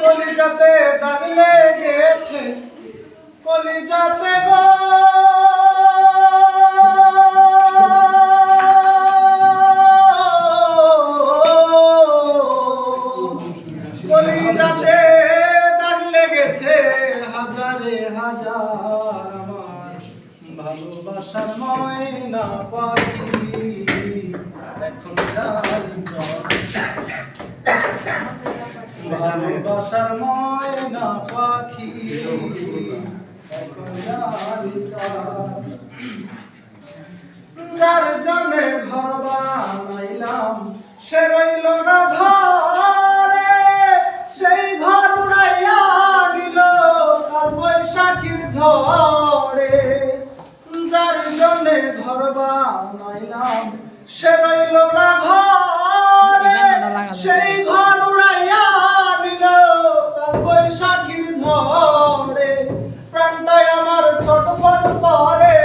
কলিজাতে দাগ লেগেছে কলিজাতে গো। কলিজাতে দাগ লেগেছে হাজারে হাজার আমার ভালোবাসার ময়না পাখি। ভালোবাসার ময়না পাখি। যার জনে ভরবা নাইলাম সে সে রইল না ঘরে সেই ঘর উড়াইয়া নিল কাল বৈশাখীর ঝড়ে। প্রাণটাই আমার ছটফট করে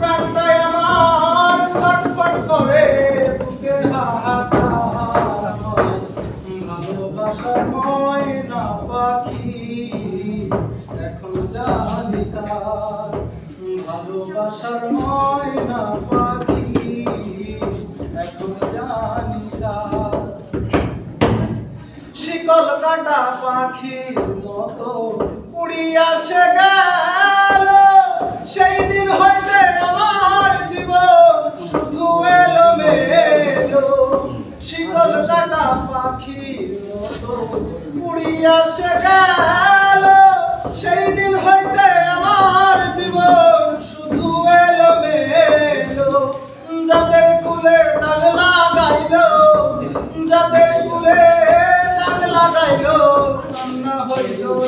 প্রাণটাই আমার ছটফট করে। বুকে হাহাকার। ভালোবাসার ময়না পাখি এখন জানি কার। ভালোবাসার ময়না পাখি। শিকল কাটা পাখির মতো উড়িয়া সে গেল। সেই দিন হইতে আমার জীবন শুধু এলো মেলো শিকল কাটা পাখির মতো উড়িয়া সে গেল। সেই দিন হইতে আমার জীবন শুধু এলো মেলো যাদের কুলে দাগ